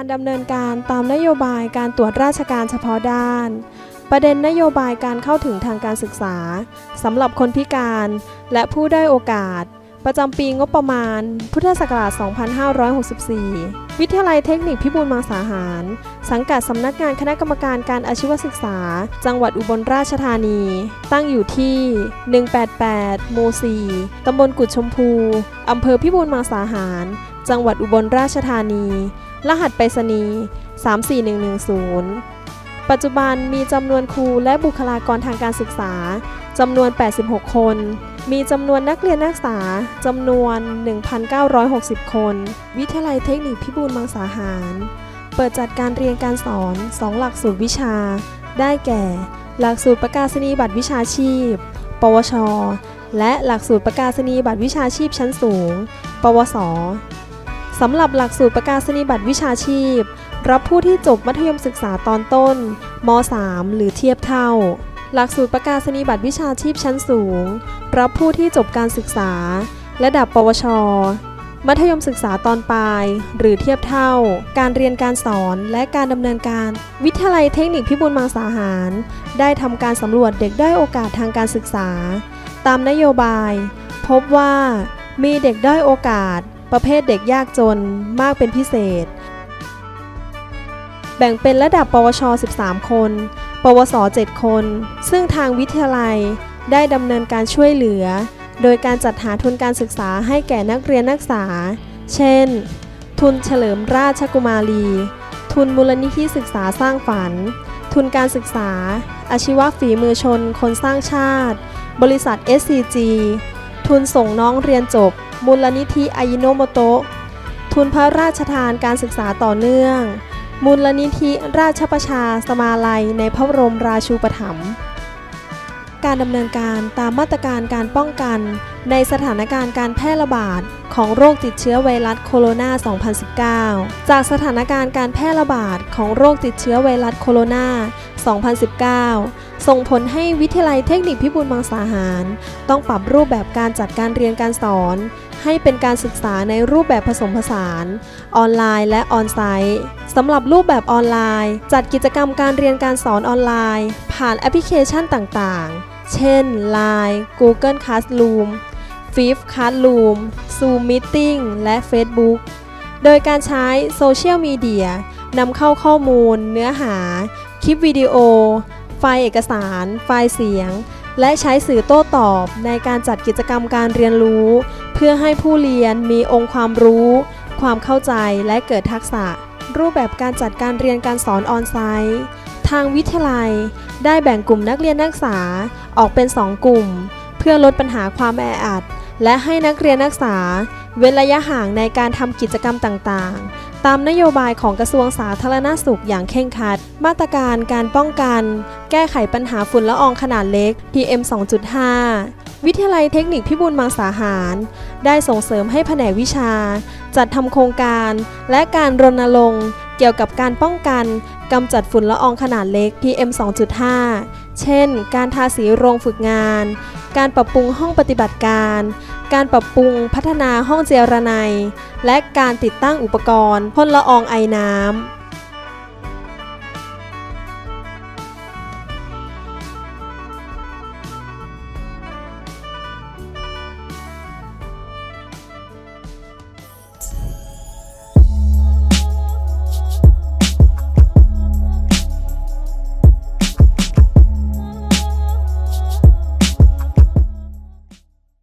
การดำเนินการตามนโยบายการตรวจราชการเฉพาะด้าน ประเด็นนโยบายการเข้าถึงทางการศึกษาสำหรับคนพิการ และผู้ได้โอกาส ประจำปีงบประมาณ พุทธศักราช 2564 วิทยาลัยเทคนิคพิบูลมังสาหาร สังกัดสำนักงานคณะกรรมการการอาชีวศึกษา จังหวัดอุบลราชธานี ตั้งอยู่ที่ 188 หมู่ 4 ตำบลกุดชมพู อำเภอพิบูลมังสาหาร จังหวัดอุบลราชธานี รหัสไปรษณีย์ 34110 ปัจจุบันมีจำนวนครูและบุคลากรทางการศึกษาจำนวน 86 คน มีจำนวนนักเรียนนักศึกษาจำนวน 1,960 คน วิทยาลัยเทคนิคพิบูลมังสาหาร เปิดจัดการเรียนการสอน 2 หลักสูตรวิชา ได้แก่ หลักสูตรประกาศนียบัตรวิชาชีพ ปวช และหลักสูตรประกาศนียบัตรวิชาชีพชั้นสูง ปวส สำหรับหลักสูตรประกาศนียบัตรวิชาชีพ รับผู้ที่จบมัธยมศึกษาตอนต้นม .3 หรือเทียบเท่า หลักสูตรประกาศนียบัตรวิชาชีพชั้นสูง รับผู้ที่จบการศึกษา ระดับปวช มัธยมศึกษาตอนปลาย หรือเทียบเท่า การเรียนการสอนและการดำเนินการ วิทยาลัยเทคนิคพิบูลมังสาหาร ได้ทำการสำรวจเด็กด้อยโอกาสทางการศึกษา ตามนโยบาย พบว่ามีเด็กด้อยโอกาส ประเภทเด็กยากจนมากเป็นพิเศษ แบ่งเป็นระดับปวช 13 คน ปวส 7 คน ซึ่งทางวิทยาลัยได้ดำเนินการช่วยเหลือ โดยการจัดหาทุนการศึกษาให้แก่นักเรียนนักศึกษา เช่น ทุนเฉลิมราชกุมารี ทุนมูลนิธิศึกษาสร้างฝัน ทุนการศึกษา อาชีวะฝีมือชน คนสร้างชาติ บริษัท SCG ทุนส่งน้องเรียนจบ มูลนิธิอายิโนโมโตะทุนพระราชทานการศึกษาต่อเนื่อง มูลนิธิราชประชาสมาลัยในพระบรมราชูปถัมภ์การดำเนินการตามมาตรการการป้องกัน ในสถานการณ์การแพร่ระบาดของโรคติดเชื้อไวรัสโคโรนา 2019 จากสถานการณ์การแพร่ระบาดของโรคติดเชื้อไวรัสโคโรนา 2019 ส่งผลให้วิทยาลัยเทคนิคพิบูลมังสาหาร ต้องปรับรูปแบบการจัดการเรียนการสอน ให้เป็นการศึกษาในรูปแบบผสมผสาน ออนไลน์และออนไซต์สำหรับรูปแบบออนไลน์ จัดกิจกรรมการเรียนการสอนออนไลน์ ผ่านแอปพลิเคชันต่างๆ เช่น Line Google Classroom Flip Classroom Zoom Meeting และ Facebook โดยการใช้โซเชียลมีเดีย นำเข้าข้อมูล เนื้อหา คลิปวิดีโอ ไฟล์เอกสาร ไฟล์เสียง และใช้สื่อโต้ตอบในการจัดกิจกรรมการเรียนรู้ เพื่อให้ผู้เรียนมีองค์ความรู้ ความเข้าใจและเกิดทักษะ รูปแบบการจัดการเรียนการสอนออนไซต์ทางวิทยาลัย ได้แบ่งกลุ่มนักเรียนนักศึกษาออกเป็น 2 กลุ่ม เพื่อลดปัญหาความแออัด และให้นักเรียนนักศึกษา เว้นระยะห่างในการทำกิจกรรมต่างๆ ตามนโยบายของกระทรวงสาธารณสุขอย่างเคร่งครัด มาตรการการป้องกัน แก้ไขปัญหาฝุ่นละอองขนาดเล็ก PM 2.5 วิทยาลัยเทคนิคพิบูลมังสาหาร ได้ส่งเสริมให้แผนกวิชา จัดทำโครงการ และการรณรงค์เกี่ยวกับการป้องกันกำจัดฝุ่นละอองขนาดเล็ก PM 2.5 เช่น การทาสีโรงฝึกงาน การปรับปรุงห้องปฏิบัติการ การปรับปรุงพัฒนาห้องเจรไนและการติดตั้งอุปกรณ์พ่นละอองไอน้ำ